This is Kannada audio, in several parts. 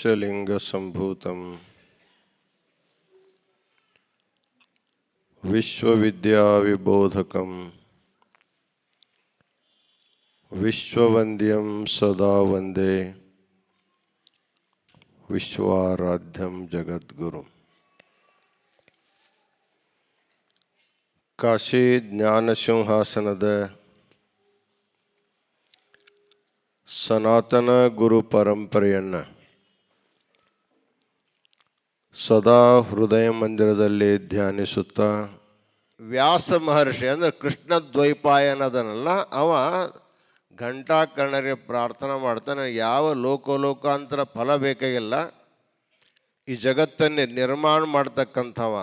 विश्वेशलिङ्गसम्भूतं विश्वविद्याविबोधकं विश्ववन्द्यं सदा वन्दे ವಿಶ್ವಾರಾಧ್ಯಂ ಜಗದ್ಗುರು ಕಾಶಿ ಜ್ಞಾನ ಸಿಂಹಾಸನದ ಸನಾತನ ಗುರು ಪರಂಪರೆಯನ್ನು ಸದಾ ಹೃದಯ ಮಂದಿರದಲ್ಲಿ ಧ್ಯಾನಿಸುತ್ತಾ ವ್ಯಾಸ ಮಹರ್ಷಿ ಅಂದರೆ ಕೃಷ್ಣ ದ್ವೈಪಾಯನದನಲ್ಲ, ಅವ ಘಂಟಾಕರ್ಣರಿಗೆ ಪ್ರಾರ್ಥನೆ ಮಾಡ್ತಾನೆ ಯಾವ ಲೋಕಲೋಕಾಂತರ ಫಲ ಬೇಕಾಗಿಲ್ಲ, ಈ ಜಗತ್ತನ್ನೇ ನಿರ್ಮಾಣ ಮಾಡ್ತಕ್ಕಂಥವ.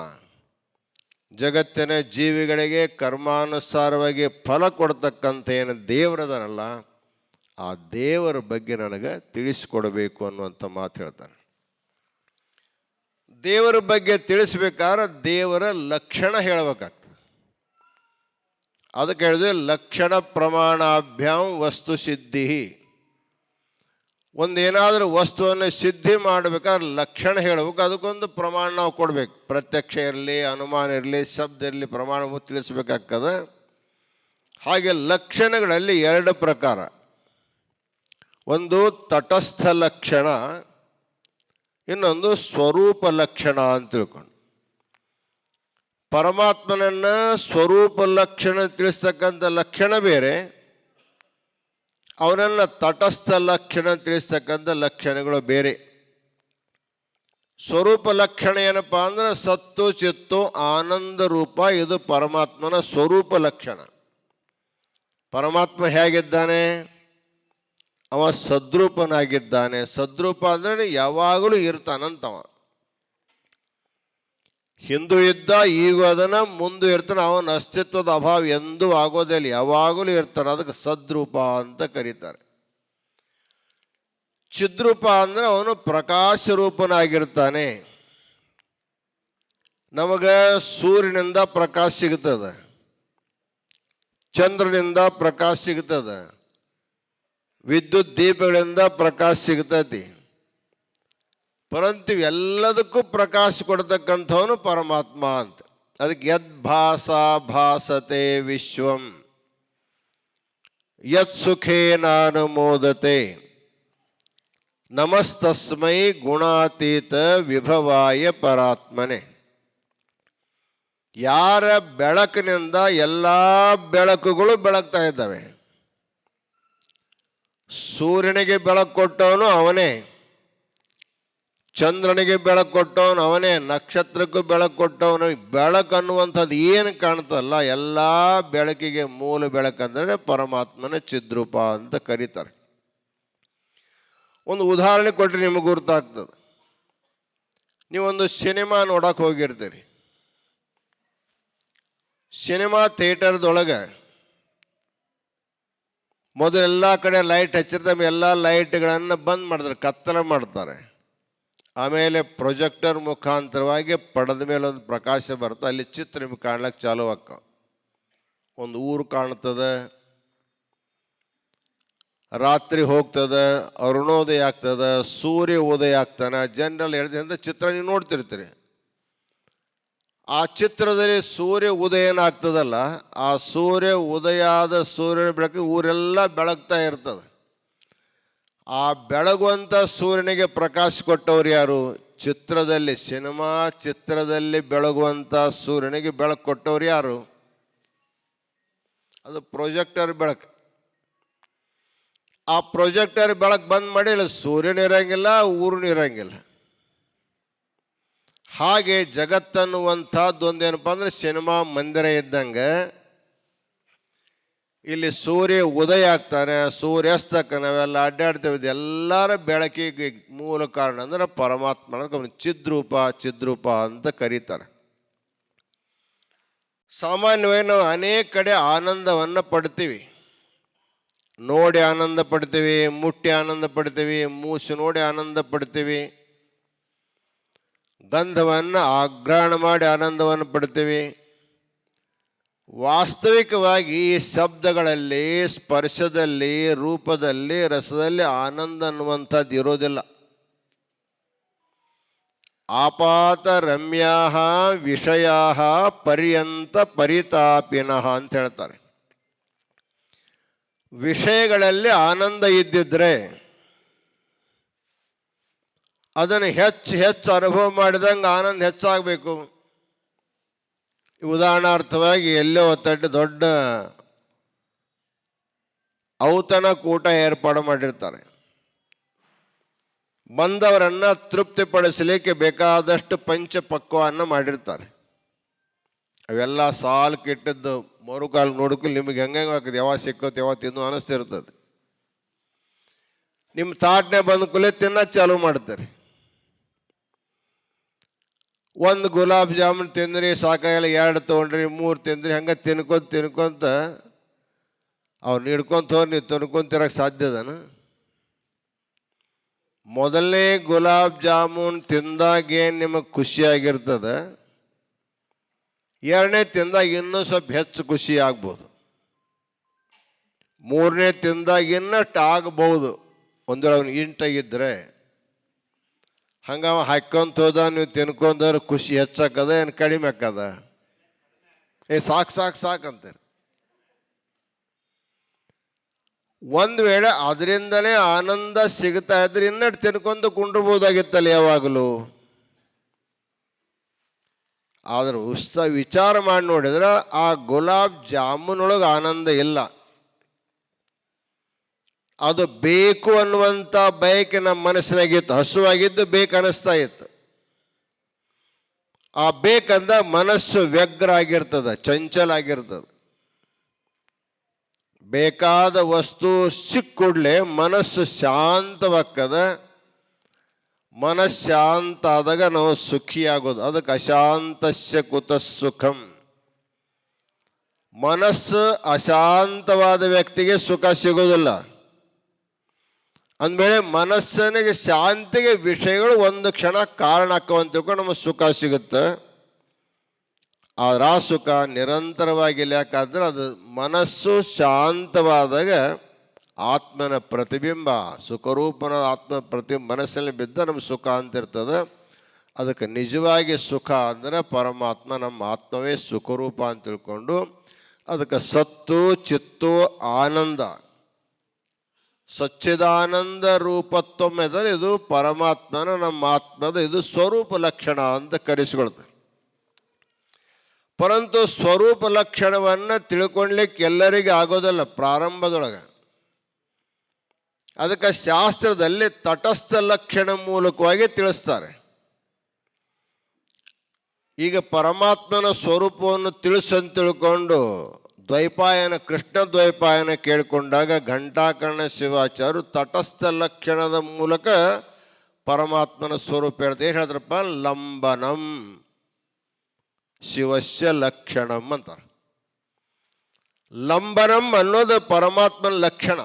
ಜಗತ್ತಿನ ಜೀವಿಗಳಿಗೆ ಕರ್ಮಾನುಸಾರವಾಗಿ ಫಲ ಕೊಡ್ತಕ್ಕಂಥ ಏನು ದೇವರದನಲ್ಲ, ಆ ದೇವರ ಬಗ್ಗೆ ನನಗೆ ತಿಳಿಸಿಕೊಡಬೇಕು ಅನ್ನುವಂಥ ಮಾತು ಹೇಳ್ತಾನೆ. ದೇವರ ಬಗ್ಗೆ ತಿಳಿಸ್ಬೇಕಾದ್ರೆ ದೇವರ ಲಕ್ಷಣ ಹೇಳಬೇಕಾಗ್ತದೆ. ಅದಕ್ಕೆ ಹೇಳಿದ್ರೆ ಲಕ್ಷಣ ಪ್ರಮಾಣಾಭ್ಯಾಂ ವಸ್ತು ಸಿದ್ಧಿ. ಒಂದೇನಾದರೂ ವಸ್ತುವನ್ನು ಸಿದ್ಧಿ ಮಾಡಬೇಕಾದ್ರೆ ಲಕ್ಷಣ ಹೇಳಬೇಕು. ಅದಕ್ಕೊಂದು ಪ್ರಮಾಣ ನಾವು ಕೊಡಬೇಕು. ಪ್ರತ್ಯಕ್ಷ ಇರಲಿ, ಅನುಮಾನ ಇರಲಿ, ಶಬ್ದ ಇರಲಿ ಪ್ರಮಾಣವು ತಿಳಿಸ್ಬೇಕಾಗ್ತದೆ. ಹಾಗೆ ಲಕ್ಷಣಗಳಲ್ಲಿ ಎರಡು ಪ್ರಕಾರ. ಒಂದು ತಟಸ್ಥ ಲಕ್ಷಣ ಇನ್ನೊಂದು ಸ್ವರೂಪ ಲಕ್ಷಣ ಅಂತ ತಿಳ್ಕೊಂಡು. ಪರಮಾತ್ಮನನ್ನ ಸ್ವರೂಪ ಲಕ್ಷಣ ತಿಳಿಸ್ತಕ್ಕಂಥ ಲಕ್ಷಣ ಬೇರೆ. ಅವನನ್ನು ತಟಸ್ಥ ಲಕ್ಷಣ ತಿಳಿಸ್ತಕ್ಕಂಥ ಲಕ್ಷಣಗಳು ಬೇರೆ. ಸ್ವರೂಪ ಲಕ್ಷಣ ಏನಪ್ಪ ಅಂದ್ರೆ ಸತ್ತು, ಚಿತ್ತು, ಆನಂದ ರೂಪ ಇದು ಪರಮಾತ್ಮನ ಸ್ವರೂಪ ಲಕ್ಷಣ. ಪರಮಾತ್ಮ ಹೇಗಿದ್ದಾನೆ? ಅವ ಸದ್ರೂಪನಾಗಿದ್ದಾನೆ. ಸದ್ರೂಪ ಅಂದ್ರೆ ಯಾವಾಗಲೂ ಇರ್ತಾನಂತವ. ಹಿಂದೂ ಇದ್ದ ಈಗ ಅದನ್ನು ಮುಂದೆ ಇರ್ತಾನೆ. ಅವನ ಅಸ್ತಿತ್ವದ ಅಭಾವ ಎಂದೂ ಆಗೋದಿಲ್ಲ ಯಾವಾಗಲೂ ಇರ್ತಾನೆ. ಅದಕ್ಕೆ ಸದ್ರೂಪ ಅಂತ ಕರೀತಾರೆ. ಚಿದ್ರೂಪ ಅಂದ್ರೆ ಅವನು ಪ್ರಕಾಶ ರೂಪನಾಗಿರ್ತಾನೆ. ನಮಗೆ ಸೂರ್ಯನಿಂದ ಪ್ರಕಾಶ ಸಿಗ್ತದೆ ಚಂದ್ರನಿಂದ ಪ್ರಕಾಶ ಸಿಗ್ತದೆ ವಿದ್ಯುತ್ ದೀಪಗಳಿಂದ ಪ್ರಕಾಶ ಸಿಗ್ತತಿ. ಪರಂತು ಎಲ್ಲದಕ್ಕೂ ಪ್ರಕಾಶ ಕೊಡ್ತಕ್ಕಂಥವನು ಪರಮಾತ್ಮ ಅಂತ. ಅದಕ್ಕೆ ಯದ್ ಭಾಸ ಭಾಸತೆ ವಿಶ್ವಂ. ಯತ್ ಸುಖೇ ನಾನು ಮೋದತೆ. ನಮಸ್ತಸ್ಮೈ ಗುಣಾತೀತ ವಿಭವಾಯ ಪರಾತ್ಮನೆ. ಯಾರ ಬೆಳಕಿನಿಂದ ಎಲ್ಲ ಬೆಳಕುಗಳು ಬೆಳಗ್ತಾ ಇದ್ದಾವೆ. ಸೂರ್ಯನಿಗೆ ಬೆಳಕು ಕೊಟ್ಟವನು ಅವನೇ. ಚಂದ್ರನಿಗೆ ಬೆಳಕು ಕೊಟ್ಟವನು ಅವನೇ. ನಕ್ಷತ್ರಕ್ಕೂ ಬೆಳಕು ಕೊಟ್ಟವನು. ಬೆಳಕು ಅನ್ನುವಂಥದ್ದು ಏನು ಕಾಣ್ತಲ್ಲ ಎಲ್ಲ ಬೆಳಕಿಗೆ ಮೂಲ ಬೆಳಕಂದ್ರೆ ಪರಮಾತ್ಮನ ಚಿದ್ರೂಪ ಅಂತ ಕರೀತಾರೆ. ಒಂದು ಉದಾಹರಣೆ ಕೊಟ್ಟರೆ ನಿಮಗೆ ಗುರುತಾಗ್ತದೆ. ನೀವೊಂದು ಸಿನಿಮಾ ನೋಡಕ್ಕೆ ಹೋಗಿರ್ತೀರಿ. ಸಿನಿಮಾ ಥಿಯೇಟರ್ದೊಳಗೆ ಮೊದಲು ಎಲ್ಲ ಕಡೆ ಲೈಟ್ ಹಚ್ಚಿರ್ತಾರೆ ಎಲ್ಲ ಲೈಟ್ಗಳನ್ನು ಬಂದ್ ಮಾಡ್ತಾರೆ, ಕತ್ತಲೆ ಮಾಡ್ತಾರೆ. ಆಮೇಲೆ ಪ್ರೊಜೆಕ್ಟರ್ ಮುಖಾಂತರವಾಗಿ ಪಡೆದ ಮೇಲೆ ಒಂದು ಪ್ರಕಾಶ ಬರುತ್ತೆ, ಅಲ್ಲಿ ಚಿತ್ರ ನಿಮ್ಗೆ ಕಾಣ್ಲಿಕ್ಕೆ ಚಾಲು ಆಕ್ಕ ಒಂದು ಊರು ಕಾಣ್ತದೆ, ರಾತ್ರಿ ಹೋಗ್ತದೆ, ಅರುಣೋದಯ ಆಗ್ತದೆ, ಸೂರ್ಯ ಉದಯ ಆಗ್ತಾನೆ, ಜನರಲ್ ಹೇಳಿದ್ರೆ ಚಿತ್ರ ನೀವು ನೋಡ್ತಿರ್ತೀರಿ. ಆ ಚಿತ್ರದಲ್ಲಿ ಸೂರ್ಯ ಉದಯನ ಆಗ್ತದಲ್ಲ ಆ ಸೂರ್ಯ ಉದಯ ಆದ ಸೂರ್ಯನ ಬೆಳಕು ಊರೆಲ್ಲ ಬೆಳಗ್ತಾ ಇರ್ತದೆ. ಆ ಬೆಳಗುವಂಥ ಸೂರ್ಯನಿಗೆ ಪ್ರಕಾಶ ಕೊಟ್ಟವ್ರು ಯಾರು? ಚಿತ್ರದಲ್ಲಿ, ಸಿನಿಮಾ ಚಿತ್ರದಲ್ಲಿ ಬೆಳಗುವಂಥ ಸೂರ್ಯನಿಗೆ ಬೆಳಕು ಕೊಟ್ಟವ್ರು ಯಾರು? ಅದು ಪ್ರೊಜೆಕ್ಟರ್ ಬೆಳಕು. ಆ ಪ್ರೊಜೆಕ್ಟರ್ ಬೆಳಕು ಬಂದ್ ಮಾಡಿಲ್ಲ ಸೂರ್ಯನ ಇರಂಗಿಲ್ಲ ಊರನ್ನ ಇರಂಗಿಲ್ಲ ಹಾಗೆ ಜಗತ್ತನ್ನುವಂಥದ್ದು ಒಂದೇನಪ್ಪ ಅಂದರೆ ಸಿನಿಮಾ ಮಂದಿರ ಇದ್ದಂಗೆ ಇಲ್ಲಿ ಸೂರ್ಯ ಉದಯ ಆಗ್ತಾನೆ, ಸೂರ್ಯಾಸ್ತಕ್ಕ ನಾವೆಲ್ಲ ಅಡ್ಡಾಡ್ತೇವೆ. ಎಲ್ಲರ ಬೆಳಕಿಗೆ ಮೂಲ ಕಾರಣ ಅಂದ್ರೆ ಪರಮಾತ್ಮನ ಚಿದ್ರೂಪ ಚಿದ್ರೂಪ ಅಂತ ಕರೀತಾರೆ. ಸಾಮಾನ್ಯವಾಗಿ ನಾವು ಅನೇಕ ಕಡೆ ಆನಂದವನ್ನು ಪಡ್ತೀವಿ. ನೋಡಿ ಆನಂದ ಪಡ್ತೀವಿ, ಮುಟ್ಟಿ ಆನಂದ ಪಡ್ತೀವಿ, ಮೂಸು ನೋಡಿ ಆನಂದ ಪಡ್ತೀವಿ. ಗಂಧವನ್ನು ಆಗ್ರಹಣ ಮಾಡಿ ಆನಂದವನ್ನು ಪಡ್ತೀವಿ ವಾಸ್ತವಿಕವಾಗಿ ಈ ಶಬ್ದಗಳಲ್ಲಿ, ಸ್ಪರ್ಶದಲ್ಲಿ, ರೂಪದಲ್ಲಿ, ರಸದಲ್ಲಿ ಆನಂದ ಅನ್ನುವಂಥದ್ದು ಇರೋದಿಲ್ಲ. ಆಪಾತ ರಮ್ಯಾ ವಿಷಯ ಪರ್ಯಂತ ಪರಿತಾಪಿನಃ ಅಂತ ಹೇಳ್ತಾರೆ. ವಿಷಯಗಳಲ್ಲಿ ಆನಂದ ಇದ್ದಿದ್ರೆ ಅದನ್ನು ಹೆಚ್ಚು ಹೆಚ್ಚು ಅನುಭವ ಮಾಡಿದಂಗೆ ಆನಂದ ಹೆಚ್ಚಾಗಬೇಕು. ಉದಾಹರಣಾರ್ಥವಾಗಿ ಎಲ್ಲೋ ಒತ್ತಟ್ಟು ದೊಡ್ಡ ಔತಣ ಕೂಟ ಏರ್ಪಾಡು ಮಾಡಿರ್ತಾರೆ. ಬಂದವರನ್ನು ತೃಪ್ತಿಪಡಿಸಲಿಕ್ಕೆ ಬೇಕಾದಷ್ಟು ಪಂಚಪಕ್ವವನ್ನು ಮಾಡಿರ್ತಾರೆ. ಅವೆಲ್ಲ ಸಾಲು ಕೆಟ್ಟದ್ದು ಮರುಕಾಲು ನೋಡಕ್ಕೂ ನಿಮಗೆ ಹೆಂಗೆ ಹಾಕಿದೆ ಯಾವಾಗ ಸಿಕ್ಕತ್ತೆ, ಯಾವಾಗ ತಿನ್ನು ಅನಿಸ್ತಿರ್ತದೆ. ನಿಮ್ಮ ತಾಟ್ನೆ ಬಂದ ಕೂಲೇ ತಿನ್ನೋದು ಚಾಲು ಮಾಡ್ತಾರೆ. ಒಂದು ಗುಲಾಬ್ ಜಾಮೂನ್ ತಿಂದ್ರಿ, ಸಾಕಾಗಿಲ್ಲ ಎರಡು ತೊಗೊಂಡ್ರಿ, ಮೂರು ತಿಂದ್ರಿ, ಹಂಗೆ ತಿನ್ಕೊಂತ ತಿನ್ಕೊಂತ ಅವ್ರು ಹಿಡ್ಕೊಂತ ಹೋಗಿ ನೀವು ತಿನ್ಕೊಂತಿರಕ್ಕೆ ಸಾಧ್ಯದನ ಮೊದಲನೇ ಗುಲಾಬ್ ಜಾಮೂನ್ ತಿಂದಾಗೇನು ನಿಮಗೆ ಖುಷಿಯಾಗಿರ್ತದೆ ಎರಡನೇ ತಿಂದಾಗ ಇನ್ನೂ ಸ್ವಲ್ಪ ಹೆಚ್ಚು ಖುಷಿ ಆಗ್ಬೋದು. ಮೂರನೇ ತಿಂದಾಗ ಇನ್ನಷ್ಟು ಆಗ್ಬೋದು. ಒಂದೊಳಗೆ ಇಂಟಾಗಿದ್ದರೆ ಹಂಗೆ ಅವ ಹಾಕ್ಕೊಂತ ಹೋದ, ನೀವು ತಿನ್ಕೊಂಡ್ರೆ ಖುಷಿ ಹೆಚ್ಚಾಕದ ಏನು ಕಡಿಮೆ ಆಕ್ಕದ ಏ, ಸಾಕು ಸಾಕು ಸಾಕು ಅಂತಾರೆ. ಒಂದು ವೇಳೆ ಅದರಿಂದನೇ ಆನಂದ ಸಿಗ್ತಾ ಇದ್ರೆ ಇನ್ನಟ್ಟು ತಿನ್ಕೊಂಡು ಕುಂಡ್ರಬೋದಾಗಿತ್ತಲ್ಲ ಯಾವಾಗಲೂ? ಆದ್ರೆ ಉಸ್ತ ವಿಚಾರ ಮಾಡಿ ನೋಡಿದ್ರೆ ಆ ಗುಲಾಬ್ ಜಾಮೂನೊಳಗೆ ಆನಂದ ಇಲ್ಲ. ಅದು ಬೇಕು ಅನ್ನುವಂಥ ಬಯಕೆ ನಮ್ಮ ಮನಸ್ಸಿನಾಗಿತ್ತು. ಹಸುವಾಗಿದ್ದು ಬೇಕನ್ನಿಸ್ತಾ ಇತ್ತು. ಆ ಬೇಕಂದ ಮನಸ್ಸು ವ್ಯಗ್ರ ಆಗಿರ್ತದೆ, ಚಂಚಲ ಆಗಿರ್ತದೆ. ಬೇಕಾದ ವಸ್ತು ಸಿಕ್ಕೂಡ್ಲೆ ಮನಸ್ಸು ಶಾಂತವಾಗ್ತದ. ಮನಸ್ಸು ಶಾಂತ ಆದಾಗ ನಾವು ಸುಖಿಯಾಗೋದು ಅದಕ್ಕೆ ಅಶಾಂತಸ್ಯ ಕುತ ಸುಖಂ. ಮನಸ್ಸು ಅಶಾಂತವಾದ ವ್ಯಕ್ತಿಗೆ ಸುಖ ಸಿಗೋದಿಲ್ಲ. ಅಂದಮೇಲೆ ಮನಸ್ಸನಿಗೆ ಶಾಂತಿಗೆ ವಿಷಯಗಳು ಒಂದು ಕ್ಷಣ ಕಾರಣ ತಿಳ್ಕೊಂಡು ನಮಗೆ ಸುಖ ಸಿಗುತ್ತೆ. ಆದ್ರೆ ಆ ಸುಖ ನಿರಂತರವಾಗಿಲ್ಲ ಯಾಕಂದ್ರೆ ಅದು ಮನಸ್ಸು ಶಾಂತವಾದಾಗ ಆತ್ಮನ ಪ್ರತಿಬಿಂಬ, ಸುಖರೂಪನ ಆತ್ಮ ಪ್ರತಿಬಿಂಬ ಮನಸ್ಸಲ್ಲಿ ಬಿದ್ದ ನಮ್ಗೆ ಸುಖ ಅಂತಿರ್ತದೆ ಅದಕ್ಕೆ ನಿಜವಾಗಿ ಸುಖ ಅಂದರೆ ಪರಮಾತ್ಮ ನಮ್ಮ ಆತ್ಮವೇ ಸುಖರೂಪ ಅಂತ ತಿಳ್ಕೊಂಡು ಅದಕ್ಕೆ ಸತ್ತು, ಚಿತ್ತು, ಆನಂದ ಸಚ್ಚಿದಾನಂದ ರೂಪತ್ವಂ ಇದು ಪರಮಾತ್ಮನ ನಮ್ಮ ಆತ್ಮದ ಇದು ಸ್ವರೂಪ ಲಕ್ಷಣ ಅಂತ ಕರೆಸಿಕೊಳ್ತಾರೆ. ಪರಂತು ಸ್ವರೂಪ ಲಕ್ಷಣವನ್ನು ತಿಳ್ಕೊಳ್ಲಿಕ್ಕೆ ಎಲ್ಲರಿಗೆ ಆಗೋದಲ್ಲ ಪ್ರಾರಂಭದೊಳಗೆ. ಅದಕ್ಕೆ ಶಾಸ್ತ್ರದಲ್ಲಿ ತಟಸ್ಥ ಲಕ್ಷಣ ಮೂಲಕವಾಗಿ ತಿಳಿಸ್ತಾರೆ. ಈಗ ಪರಮಾತ್ಮನ ಸ್ವರೂಪವನ್ನು ತಿಳಿಸಂತ ತಿಳ್ಕೊಂಡು ದ್ವೈಪಾಯನ, ಕೃಷ್ಣ ದ್ವೈಪಾಯನ ಕೇಳಿಕೊಂಡಾಗ ಘಂಟಾಕರ್ಣ ಶಿವಾಚಾರ್ಯರು ತಟಸ್ಥ ಲಕ್ಷಣದ ಮೂಲಕ ಪರಮಾತ್ಮನ ಸ್ವರೂಪ ಹೇಳ್ದೆ ಹೇಳಿದ್ರಪ್ಪ ಲಂಬನಂ, ಶಿವಸ್ಯ ಲಕ್ಷಣಂ ಅಂತಾರೆ. ಲಂಬನಂ ಅನ್ನೋದು ಪರಮಾತ್ಮನ ಲಕ್ಷಣ.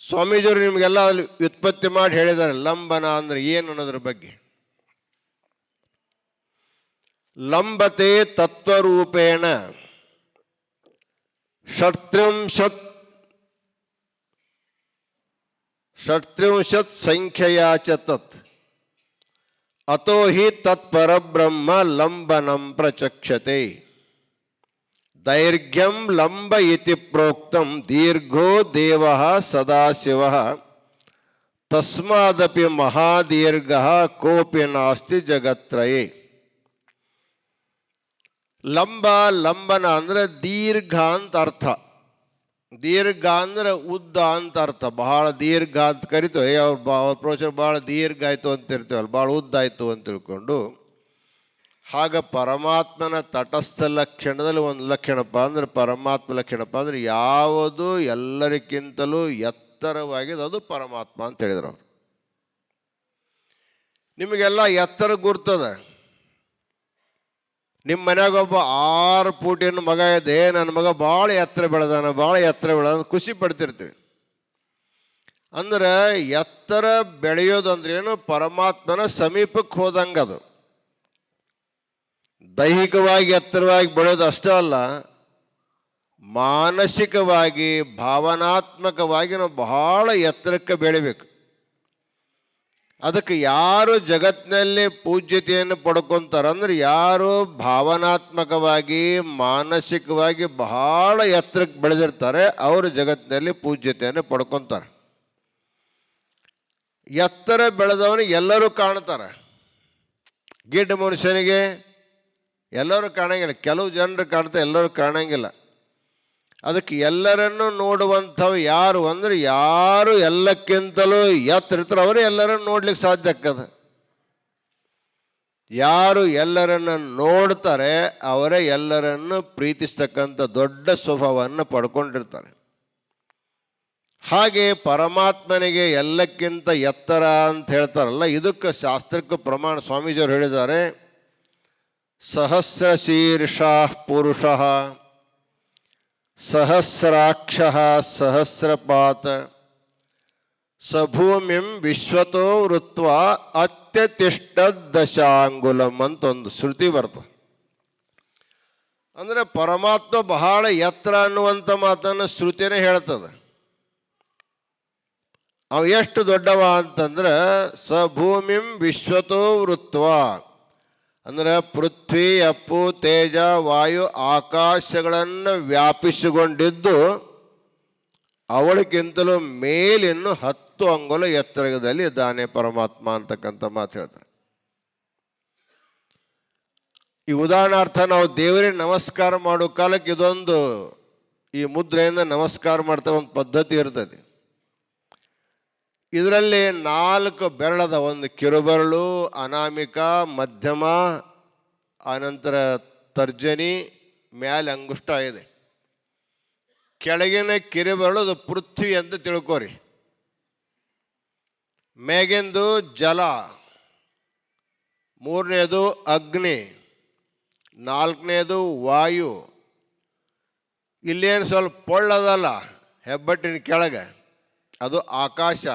ಸ್ವಾಮೀಜಿಯವರು ನಿಮಗೆಲ್ಲ ಅಲ್ಲಿ ವ್ಯುತ್ಪತ್ತಿ ಮಾಡಿ ಹೇಳಿದ್ದಾರೆ. ಲಂಬನ ಅಂದ್ರೆ ಏನು ಅನ್ನೋದ್ರ ಬಗ್ಗೆ? लंबते तत्वरूपेण। षट्त्रिंशत्। षट्त्रिंशत् संख्यया च तत्। अतो हि तत्परब्रह्म लंबनम प्रचक्षते। दैर्घ्यम लंब इति प्रोक्तं दीर्घो देवः सदाशिवः तस्मादपि महादीर्घ कोपि नास्ति जगत्रये ಲಂಬ, ಲಂಬನ ಅಂದ್ರೆ ದೀರ್ಘ ಅಂತ ಅರ್ಥ. ದೀರ್ಘ ಅಂದರೆ ಉದ್ದ ಅಂತ ಅರ್ಥ. ಬಹಳ ದೀರ್ಘ ಅಂತ ಏ, ಅವ್ರ ಬಾ, ಅವ್ರ ಪ್ರೋಚರ್ ಭಾಳ ದೀರ್ಘ ಆಯಿತು ಅಂತ ಇರ್ತೇವಲ್ಲ ಭಾಳ ಉದ್ದ ಆಯಿತು ಅಂತ ತಿಳ್ಕೊಂಡು, ಹಾಗೆ ಪರಮಾತ್ಮನ ತಟಸ್ಥ ಲಕ್ಷಣದಲ್ಲಿ ಒಂದು ಲಕ್ಷಣಪ್ಪ ಅಂದ್ರೆ, ಪರಮಾತ್ಮ ಲಕ್ಷಣಪ್ಪ ಅಂದ್ರೆ ಯಾವುದು ಎಲ್ಲರಿಗಿಂತಲೂ ಎತ್ತರವಾಗಿದೆ ಅದು ಪರಮಾತ್ಮ ಅಂತ ಹೇಳಿದ್ರು ಅವರು. ನಿಮಗೆಲ್ಲ ಎತ್ತರ ಗುರ್ತದ. ನಿಮ್ಮ ಮನ್ಯಾಗ ಒಬ್ಬ ಆರು ಪೂಟಿನ ಮಗ ಇದೆ ನನ್ನ ಮಗ ಭಾಳ ಎತ್ತರ ಬೆಳೆದಾನ ಭಾಳ ಎತ್ತರ ಬೆಳೆದ ಖುಷಿ ಪಡ್ತಿರ್ತೀವಿ. ಅಂದ್ರೆ ಎತ್ತರ ಬೆಳೆಯೋದು ಅಂದ್ರೆ ಏನು? ಪರಮಾತ್ಮನ ಸಮೀಪಕ್ಕೆ ಹೋದಂಗೆ ಅದು. ದೈಹಿಕವಾಗಿ ಎತ್ತರವಾಗಿ ಬೆಳೆಯೋದು ಅಷ್ಟೇ ಅಲ್ಲ, ಮಾನಸಿಕವಾಗಿ, ಭಾವನಾತ್ಮಕವಾಗಿ ನಾವು ಬಹಳ ಎತ್ತರಕ್ಕೆ ಬೆಳಿಬೇಕು. ಅದಕ್ಕೆ ಯಾರು ಜಗತ್ತಿನಲ್ಲಿ ಪೂಜ್ಯತೆಯನ್ನು ಪಡ್ಕೊತಾರೆ ಅಂದ್ರೆ ಯಾರು ಭಾವನಾತ್ಮಕವಾಗಿ, ಮಾನಸಿಕವಾಗಿ ಬಹಳ ಎತ್ತರಕ್ಕೆ ಬೆಳೆದಿರ್ತಾರೆ, ಅವರು ಜಗತ್ತಿನಲ್ಲಿ ಪೂಜ್ಯತೆಯನ್ನು ಪಡ್ಕೊತಾರೆ. ಎತ್ತರ ಬೆಳೆದವನು ಎಲ್ಲರೂ ಕಾಣ್ತಾರೆ. ಗಿಡ್ಡ ಮನುಷ್ಯನಿಗೆ ಎಲ್ಲರೂ ಕಾಣಂಗಿಲ್ಲ. ಕೆಲವು ಜನರು ಕಾಣ್ತಾರೆ, ಎಲ್ಲರೂ ಕಾಣಂಗಿಲ್ಲ. ಅದಕ್ಕೆ ಎಲ್ಲರನ್ನು ನೋಡುವಂಥವು ಯಾರು ಅಂದ್ರೆ ಯಾರು ಎಲ್ಲಕ್ಕಿಂತಲೂ ಎತ್ತರ ಇರ್ತಾರೆ ಅವರೇ ಎಲ್ಲರನ್ನು ನೋಡ್ಲಿಕ್ಕೆ ಸಾಧ್ಯ ಆಗ್ತದೆ. ಯಾರು ಎಲ್ಲರನ್ನು ನೋಡ್ತಾರೆ ಅವರೇ ಎಲ್ಲರನ್ನು ಪ್ರೀತಿಸ್ತಕ್ಕಂಥ ದೊಡ್ಡ ಸ್ವಭಾವವನ್ನು ಪಡ್ಕೊಂಡಿರ್ತಾರೆ. ಹಾಗೆ ಪರಮಾತ್ಮನಿಗೆ ಎಲ್ಲಕ್ಕಿಂತ ಎತ್ತರ ಅಂತ ಹೇಳ್ತಾರಲ್ಲ, ಇದಕ್ಕೆ ಶಾಸ್ತ್ರಕ್ಕೆ ಪ್ರಮಾಣ ಸ್ವಾಮೀಜಿಯವರು ಹೇಳಿದ್ದಾರೆ ಸಹಸ್ರ ಶೀರ್ಷ ಪುರುಷ. ಸಹಸ್ರಾಕ್ಷ ಸಹಸ್ರಪಾತ. ಸಭೂಮಿಂ ವಿಶ್ವತೋ ವೃತ್ವ ಅತ್ಯತಿಷ್ಠ ದಶಾಂಗುಲಂ ಅಂತ ಒಂದು ಶ್ರುತಿ ಬರ್ತದೆ ಅಂದರೆ ಪರಮಾತ್ಮ ಬಹಳ ಎತ್ತರ ಅನ್ನುವಂಥ ಮಾತನ್ನು ಶ್ರುತಿನೇ ಹೇಳ್ತದೆ. ಅವ ಎಷ್ಟು ದೊಡ್ಡವ ಅಂತಂದ್ರೆ ಸ ಭೂಮಿಂ ವಿಶ್ವತೋ ವೃತ್ವ. ಅಂದ್ರೆ ಪೃಥ್ವಿ, ಅಪ್ಪು, ತೇಜ, ವಾಯು ಆಕಾಶಗಳನ್ನು ವ್ಯಾಪಿಸಿಕೊಂಡಿದ್ದು ಅವಳಿಗಿಂತಲೂ ಮೇಲಿನ್ನು ಹತ್ತು ಅಂಗುಲ ಎತ್ತರದಲ್ಲಿ ಇದ್ದಾನೆ ಪರಮಾತ್ಮ ಅಂತಕ್ಕಂಥ ಮಾತು ಹೇಳ್ತಾರೆ. ಈ ಉದಾಹರಣಾರ್ಥ ನಾವು ದೇವರಿಗೆ ನಮಸ್ಕಾರ ಮಾಡೋ ಕಾಲಕ್ಕೆ ಇದೊಂದು ಈ ಮುದ್ರೆಯಿಂದ ನಮಸ್ಕಾರ ಮಾಡ್ತಾ ಒಂದು ಪದ್ಧತಿ ಇರ್ತದೆ. ಇದರಲ್ಲಿ ನಾಲ್ಕು ಬೆರಳದ ಒಂದು ಕಿರುಬೆರಳು, ಅನಾಮಿಕ, ಮಧ್ಯಮ ಆನಂತರ ತರ್ಜನಿ, ಮ್ಯಾಲೆ ಅಂಗುಷ್ಟ ಇದೆ. ಕೆಳಗಿನ ಕಿರುಬೆರಳು ಅದು ಪೃಥ್ವಿ ಅಂತ ತಿಳ್ಕೋರಿ. ಮೇಗೆಂದು ಜಲ, ಮೂರನೇದು ಅಗ್ನಿ, ನಾಲ್ಕನೇದು ವಾಯು. ಇಲ್ಲೇನು ಸ್ವಲ್ಪ ಪೊಳ್ಳದಲ್ಲ ಹೆಬ್ಬಟ್ಟಿನ ಕೆಳಗೆ, ಅದು ಆಕಾಶ.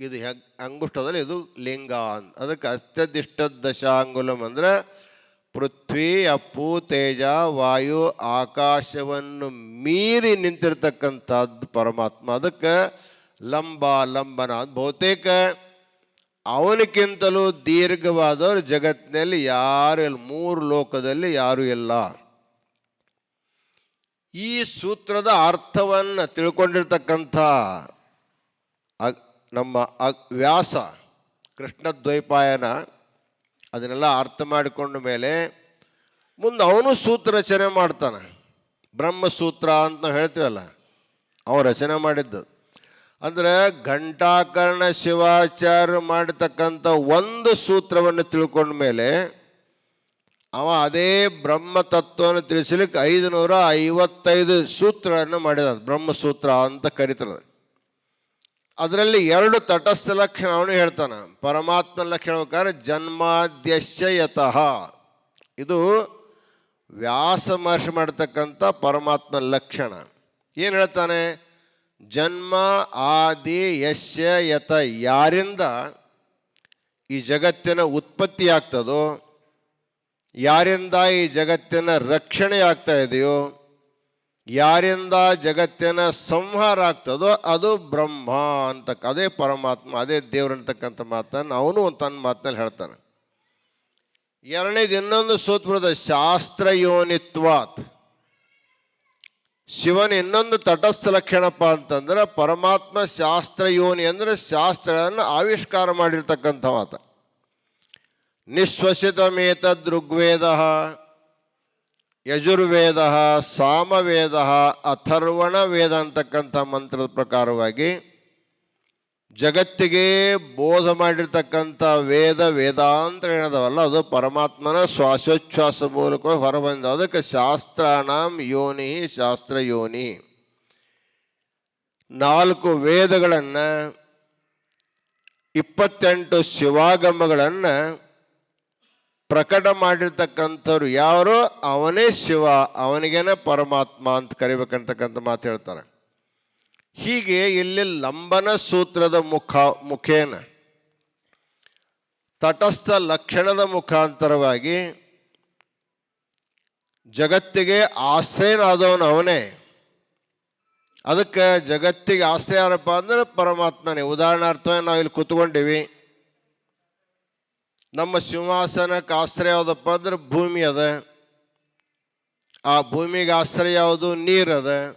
ಇದು ಹೆಗ್ ಅಂಗುಷ್ಟದಲ್ಲಿ ಇದು ಲಿಂಗ ಅಂತ ಅದಕ್ಕೆ ಅತ್ಯದಿಷ್ಟ ದಶಾಂಗುಲಂ ಅಂದರೆ ಪೃಥ್ವಿ ಅಪ್ಪು ತೇಜ ವಾಯು ಆಕಾಶವನ್ನು ಮೀರಿ ನಿಂತಿರ್ತಕ್ಕಂಥದ್ದು ಪರಮಾತ್ಮ. ಅದಕ್ಕೆ ಲಂಬ ಲಂಬನ ಬಹುತೇಕ ಅವನಿಗಿಂತಲೂ ದೀರ್ಘವಾದವರು ಜಗತ್ತಿನಲ್ಲಿ ಯಾರು ಇಲ್ಲ, ಮೂರು ಲೋಕದಲ್ಲಿ ಯಾರೂ ಇಲ್ಲ. ಈ ಸೂತ್ರದ ಅರ್ಥವನ್ನು ತಿಳ್ಕೊಂಡಿರ್ತಕ್ಕಂಥ ನಮ್ಮ ವ್ಯಾಸ ಕೃಷ್ಣ ದ್ವೈಪಾಯನ ಅದನ್ನೆಲ್ಲ ಅರ್ಥ ಮಾಡಿಕೊಂಡ ಮೇಲೆ ಮುಂದೆ ಅವನು ಸೂತ್ರ ರಚನೆ ಮಾಡ್ತಾನೆ. ಬ್ರಹ್ಮಸೂತ್ರ ಅಂತ ನಾವು ಹೇಳ್ತೀವಲ್ಲ ಅವನು ರಚನೆ ಮಾಡಿದ್ದು. ಅಂದರೆ ಘಂಟಾಕರ್ಣ ಶಿವಾಚಾರ್ಯ ಮಾಡಿರ್ತಕ್ಕಂಥ ಒಂದು ಸೂತ್ರವನ್ನು ತಿಳ್ಕೊಂಡ ಮೇಲೆ ಅವ ಅದೇ ಬ್ರಹ್ಮ ತತ್ವವನ್ನು ತಿಳಿಸಲಿಕ್ಕೆ ಐದುನೂರ ಐವತ್ತೈದು ಸೂತ್ರಗಳನ್ನು ಮಾಡಿದ ಬ್ರಹ್ಮಸೂತ್ರ ಅಂತ ಕರೀತಾರೆ ಅದರಲ್ಲಿ ಎರಡು ತಟಸ್ಥ ಲಕ್ಷಣ ಅವನು ಹೇಳ್ತಾನೆ. ಪರಮಾತ್ಮ ಲಕ್ಷಣ ಹೇಳ್ಬೇಕಾದ್ರೆ ಜನ್ಮಾದ್ಯಶ್ಯ ಯತಃ. ಇದು ವ್ಯಾಸ ಮಹರ್ಷಿ ಮಾಡ್ತಕ್ಕಂಥ ಪರಮಾತ್ಮ ಲಕ್ಷಣ. ಏನು ಹೇಳ್ತಾನೆ? ಜನ್ಮ ಆದಿ ಯಶ್ಯ ಯತ ಯಾರಿಂದ ಈ ಜಗತ್ತಿನ ಉತ್ಪತ್ತಿ ಆಗ್ತದೋ, ಯಾರಿಂದ ಈ ಜಗತ್ತಿನ ರಕ್ಷಣೆ ಆಗ್ತಾ ಇದೆಯೋ ಯಾರಿಂದ ಜಗತ್ತಿನ ಸಂಹಾರ ಆಗ್ತದೋ ಅದು ಬ್ರಹ್ಮ ಅಂತ ಅದೇ ಪರಮಾತ್ಮ, ಅದೇ ದೇವ್ರು ಅಂತಕ್ಕಂಥ ಮಾತನ್ನು ಅವನು ತನ್ನ ಮಾತಿನಲ್ಲಿ ಹೇಳ್ತಾನೆ. ಎರಡನೇದು ಇನ್ನೊಂದು ಸೂತ್ರದ ಶಾಸ್ತ್ರ ಯೋನಿತ್ವಾತ್ ಶಿವನ ಇನ್ನೊಂದು ತಟಸ್ಥ ಲಕ್ಷಣಪ್ಪ ಅಂತಂದ್ರೆ ಪರಮಾತ್ಮ ಶಾಸ್ತ್ರ ಯೋನಿ ಅಂದ್ರೆ ಶಾಸ್ತ್ರಗಳನ್ನು ಆವಿಷ್ಕಾರ ಮಾಡಿರ್ತಕ್ಕಂಥ ಮಾತ. ನಿಶ್ವಸಿತಮೇತದ್ ಋಗ್ವೇದ ಯಜುರ್ವೇದ, ಸಾಮವೇದ ಅಥರ್ವಣ ವೇದ ಅಂತಕ್ಕಂಥ ಮಂತ್ರದ ಪ್ರಕಾರವಾಗಿ ಜಗತ್ತಿಗೆ ಬೋಧ ಮಾಡಿರ್ತಕ್ಕಂಥ ವೇದ ವೇದಾಂತ ಏನದವಲ್ಲ ಅದು ಪರಮಾತ್ಮನ ಶ್ವಾಸೋಚ್ಛ್ವಾಸ ಮೂಲಕ ಹೊರಬಂದ ಅದಕ್ಕೆ ಶಾಸ್ತ್ರಾನಾಂ ಯೋನಿ, ಶಾಸ್ತ್ರ ಯೋನಿ. ನಾಲ್ಕು ವೇದಗಳನ್ನು, ಇಪ್ಪತ್ತೆಂಟು ಶಿವಾಗಮಗಳನ್ನು ಪ್ರಕಟ ಮಾಡಿರ್ತಕ್ಕಂಥವ್ರು ಯಾರು? ಅವನೇ ಶಿವ, ಅವನಿಗೇನೆ ಪರಮಾತ್ಮ ಅಂತ ಕರಿಬೇಕಂತಕ್ಕಂಥ ಮಾತು ಹೇಳ್ತಾರೆ. ಹೀಗೆ ಇಲ್ಲಿ ಲಂಬನ ಸೂತ್ರದ ಮುಖ, ಮುಖೇನ ತಟಸ್ಥ ಲಕ್ಷಣದ ಮುಖಾಂತರವಾಗಿ ಜಗತ್ತಿಗೆ ಆಶ್ರಯನಾದವನು ಅವನೇ. ಅದಕ್ಕೆ ಜಗತ್ತಿಗೆ ಆಶ್ರಯ ಯಾರಪ್ಪ ಅಂದ್ರೆ ಪರಮಾತ್ಮನೇ. ಉದಾಹರಣಾರ್ಥವೇ ನಾವು ಇಲ್ಲಿ ಕೂತ್ಕೊಂಡಿವಿ. ನಮ್ಮ ಸಿಂಹಾಸನಕ್ಕೆ ಆಶ್ರಯ ಯಾವುದಪ್ಪ ಅಂದ್ರೆ ಭೂಮಿ ಅದ. ಆ ಭೂಮಿಗೆ ಆಶ್ರಯ ಯಾವುದು? ನೀರದ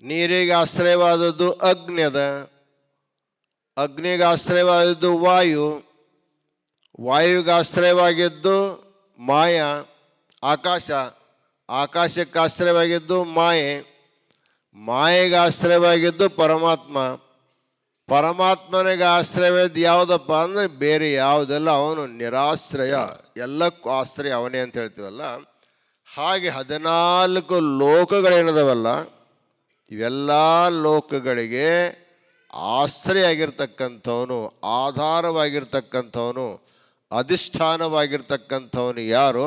ನೀರಿಗೆ ಆಶ್ರಯವಾದದ್ದು ಅಗ್ನಿ ಅದ. ಅಗ್ನಿಗೆ ಆಶ್ರಯವಾದದ್ದು ವಾಯು. ವಾಯುವಿಗೆ ಆಶ್ರಯವಾಗಿದ್ದು ಮಾಯ, ಆಕಾಶ. ಆಕಾಶಕ್ಕೆ ಆಶ್ರಯವಾಗಿದ್ದು ಮಾಯೆ. ಮಾಯೆಗೆ ಆಶ್ರಯವಾಗಿದ್ದು ಪರಮಾತ್ಮ. ಪರಮಾತ್ಮನಿಗೆ ಆಶ್ರಯವೇದ್ ಯಾವುದಪ್ಪ ಅಂದರೆ ಬೇರೆ ಯಾವುದೆಲ್ಲ, ಅವನು ನಿರಾಶ್ರಯ, ಎಲ್ಲಕ್ಕೂ ಆಶ್ರಯ ಅವನೇ ಅಂತ ಹೇಳ್ತೀವಲ್ಲ. ಹಾಗೆ ಹದಿನಾಲ್ಕು ಲೋಕಗಳೇನದವಲ್ಲ, ಇವೆಲ್ಲ ಲೋಕಗಳಿಗೆ ಆಶ್ರಯ ಆಗಿರ್ತಕ್ಕಂಥವನು ಆಧಾರವಾಗಿರ್ತಕ್ಕಂಥವನು, ಅಧಿಷ್ಠಾನವಾಗಿರ್ತಕ್ಕಂಥವನು ಯಾರು?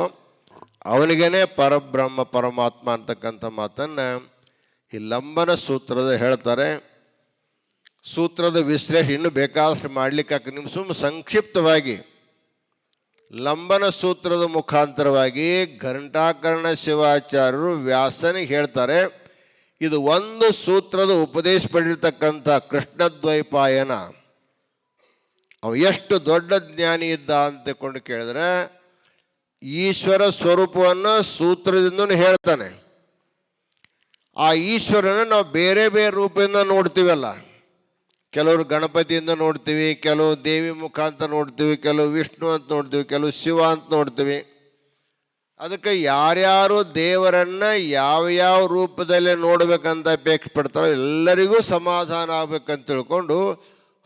ಅವನಿಗೇನೆ ಪರಬ್ರಹ್ಮ, ಪರಮಾತ್ಮ ಅಂತಕ್ಕಂಥ ಮಾತನ್ನು ಈ ಲಂಬನ ಸೂತ್ರದ ಹೇಳ್ತಾರೆ. ಸೂತ್ರದ ವಿಶ್ಲೇಷಣೆ ಇನ್ನೂ ಬೇಕಾದಷ್ಟು ಮಾಡ್ಲಿಕ್ಕೆ ನಿಮ್ಮ ಸುಮ್ಮ ಸಂಕ್ಷಿಪ್ತವಾಗಿ ಲಂಬನ ಸೂತ್ರದ ಮುಖಾಂತರವಾಗಿ ಘಂಟಾಕರ್ಣ ಶಿವಾಚಾರ್ಯರು ವ್ಯಾಸನಿಗೆ ಹೇಳ್ತಾರೆ, ಇದು ಒಂದು ಸೂತ್ರದ ಉಪದೇಶ ಪಡೆದಿರ್ತಕ್ಕಂಥ ಕೃಷ್ಣದ್ವೈಪಾಯನ. ಅವ ಎಷ್ಟು ದೊಡ್ಡ ಜ್ಞಾನಿ ಇದ್ದ ಅಂತಕೊಂಡು ಕೇಳಿದ್ರೆ, ಈಶ್ವರ ಸ್ವರೂಪವನ್ನು ಸೂತ್ರದಿಂದ ಹೇಳ್ತಾನೆ. ಆ ಈಶ್ವರನ ನಾವು ಬೇರೆ ಬೇರೆ ರೂಪದಿಂದ ನೋಡ್ತೀವಲ್ಲ ಕೆಲವರು ಗಣಪತಿಯಿಂದ ನೋಡ್ತೀವಿ, ಕೆಲವು ದೇವಿ ಮುಖಾಂತರ ನೋಡ್ತೀವಿ, ಕೆಲವು ವಿಷ್ಣು ಅಂತ ನೋಡ್ತೀವಿ, ಕೆಲವು ಶಿವ ಅಂತ ನೋಡ್ತೀವಿ. ಅದಕ್ಕೆ ಯಾರ್ಯಾರು ದೇವರನ್ನು ಯಾವ ಯಾವ ರೂಪದಲ್ಲಿ ನೋಡ್ಬೇಕಂತ ಅಪೇಕ್ಷೆ ಪಡ್ತಾರೋ ಎಲ್ಲರಿಗೂ ಸಮಾಧಾನ ಆಗ್ಬೇಕಂತ ತಿಳ್ಕೊಂಡು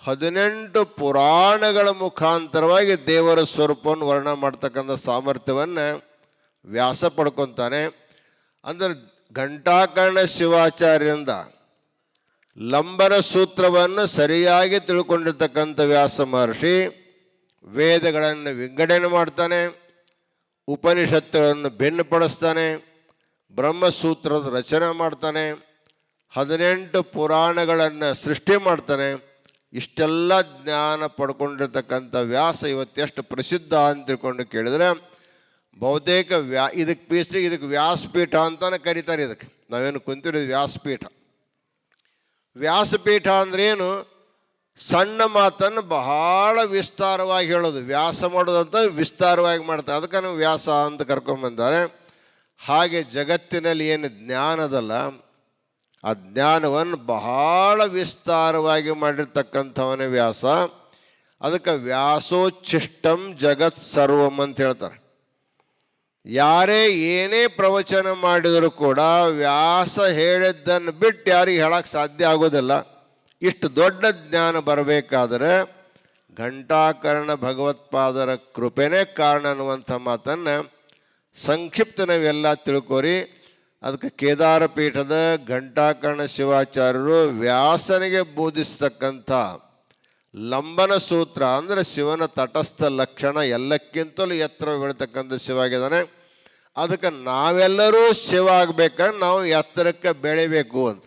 ಹದಿನೆಂಟು ಪುರಾಣಗಳ ಮುಖಾಂತರವಾಗಿ ದೇವರ ಸ್ವರೂಪವನ್ನು ವರ್ಣ ಮಾಡ್ತಕ್ಕಂಥ ಸಾಮರ್ಥ್ಯವನ್ನು ವ್ಯಾಸ ಪಡ್ಕೊತಾನೆ. ಅಂದರೆ ಘಂಟಾಕರ್ಣ ಶಿವಾಚಾರ್ಯರಿಂದ ಲಂಬನ ಸೂತ್ರವನ್ನು ಸರಿಯಾಗಿ ತಿಳ್ಕೊಂಡಿರ್ತಕ್ಕಂಥ ವ್ಯಾಸ ಮಹರ್ಷಿ ವೇದಗಳನ್ನು ವಿಂಗಡಣೆ ಮಾಡ್ತಾನೆ, ಉಪನಿಷತ್ತುಗಳನ್ನು ಭಿನ್ನಪಡಿಸ್ತಾನೆ ಬ್ರಹ್ಮಸೂತ್ರದ ರಚನೆ ಮಾಡ್ತಾನೆ, ಹದಿನೆಂಟು ಪುರಾಣಗಳನ್ನು ಸೃಷ್ಟಿ ಮಾಡ್ತಾನೆ. ಇಷ್ಟೆಲ್ಲ ಜ್ಞಾನ ಪಡ್ಕೊಂಡಿರ್ತಕ್ಕಂಥ ವ್ಯಾಸ ಇವತ್ತೆಷ್ಟು ಪ್ರಸಿದ್ಧ ಅಂತ ತಿಳ್ಕೊಂಡು ಕೇಳಿದ್ರೆ, ಬಹುತೇಕ ವ್ಯಾ, ಇದಕ್ಕೆ ಪೀಸ್ ಇದಕ್ಕೆ ವ್ಯಾಸಪೀಠ ಅಂತಲೇ ಕರೀತಾರೆ ಇದಕ್ಕೆ. ನಾವೇನು ಕುಂತಿರೋದು ವ್ಯಾಸಪೀಠ. ವ್ಯಾಸಪೀಠ ಅಂದ್ರೇನು? ಸಣ್ಣ ಮಾತನ್ನು ಬಹಳ ವಿಸ್ತಾರವಾಗಿ ಹೇಳೋದು. ವ್ಯಾಸ ಮಾಡೋದಂತ ವಿಸ್ತಾರವಾಗಿ ಮಾಡ್ತಾರೆ. ಅದಕ್ಕೆ ನಾವು ವ್ಯಾಸ ಅಂತ ಕರ್ಕೊಂಬಂದಾರೆ ಹಾಗೆ ಜಗತ್ತಿನಲ್ಲಿ ಏನು ಜ್ಞಾನದಲ್ಲ ಆ ಜ್ಞಾನವನ್ನು ಬಹಳ ವಿಸ್ತಾರವಾಗಿ ಮಾಡಿರ್ತಕ್ಕಂಥವನೇ ವ್ಯಾಸ. ಅದಕ್ಕೆ ವ್ಯಾಸೋಚ್ಛಿಷ್ಟಂ ಜಗತ್ ಸರ್ವಂ ಅಂತ ಹೇಳ್ತಾರೆ. ಯಾರೇ ಏನೇ ಪ್ರವಚನ ಮಾಡಿದರೂ ಕೂಡ ವ್ಯಾಸ ಹೇಳಿದ್ದನ್ನು ಬಿಟ್ಟು ಯಾರಿಗೆ ಹೇಳಕ್ಕೆ ಸಾಧ್ಯ ಆಗೋದಿಲ್ಲ. ಇಷ್ಟು ದೊಡ್ಡ ಜ್ಞಾನ ಬರಬೇಕಾದರೆ ಘಂಟಾಕರ್ಣ ಭಗವತ್ಪಾದರ ಕೃಪೆನೇ ಕಾರಣ ಅನ್ನುವಂಥ ಮಾತನ್ನು ಸಂಕ್ಷಿಪ್ತ ನಾವೆಲ್ಲ ತಿಳ್ಕೊರಿ. ಅದಕ್ಕೆ ಕೇದಾರ ಪೀಠದ ಘಂಟಾಕರ್ಣ ಶಿವಾಚಾರ್ಯರು ವ್ಯಾಸನಿಗೆ ಬೋಧಿಸ್ತಕ್ಕಂಥ ಲಂಬನ ಸೂತ್ರ ಅಂದರೆ ಶಿವನ ತಟಸ್ಥ ಲಕ್ಷಣ ಎಲ್ಲಕ್ಕಿಂತಲೂ ಎತ್ತರ ಶಿವ ಆಗಿದ್ದಾನೆ ಅದಕ್ಕೆ ನಾವೆಲ್ಲರೂ ಶಿವ ಆಗ್ಬೇಕಂದ್ರೆ ನಾವು ಎತ್ತರಕ್ಕೆ ಬೆಳಿಬೇಕು ಅಂತ.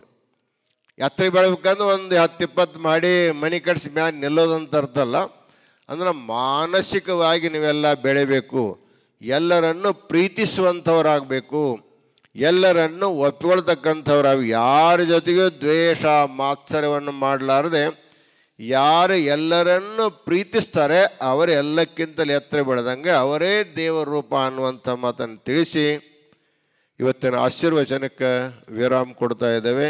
ಎತ್ತರ ಬೆಳಿಬೇಕಂದ್ರೆ ಒಂದು ಹತ್ತು ಇಪ್ಪತ್ತು ಮಾಡಿ ಮನೆ ಕಟ್ಸಿ ಮ್ಯಾಲೆ ನಿಲ್ಲೋದಂತ ಅರ್ಥ ಅಲ್ಲ. ಅಂದ್ರೆ ಮಾನಸಿಕವಾಗಿ ನೀವೆಲ್ಲ ಬೆಳಿಬೇಕು. ಎಲ್ಲರನ್ನು ಪ್ರೀತಿಸುವಂಥವರಾಗಬೇಕು. ಎಲ್ಲರನ್ನು ಒಪ್ಪಿಕೊಳ್ತಕ್ಕಂಥವ್ರಾಗ ಯಾರ ಜೊತೆಗೂ ದ್ವೇಷ, ಮಾತ್ಸರ್ಯವನ್ನು ಮಾಡಲಾರದೆ ಯಾರು ಎಲ್ಲರನ್ನು ಪ್ರೀತಿಸ್ತಾರೆ, ಅವರು ಎಲ್ಲಕ್ಕಿಂತಲೇ ಎತ್ತರ ಬೆಳೆದಂಗೆ ಅವರೇ ದೇವರ ರೂಪ ಅನ್ನುವಂಥ ಮಾತನ್ನು ತಿಳಿಸಿ, ಇವತ್ತಿನ ಆಶೀರ್ವಚನಕ್ಕೆ ವಿರಾಮ ಕೊಡ್ತಾ ಇದ್ದೇವೆ.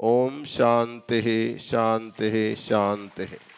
ಓಂ ಶಾಂತಿ ಶಾಂತಿ ಶಾಂತಿ.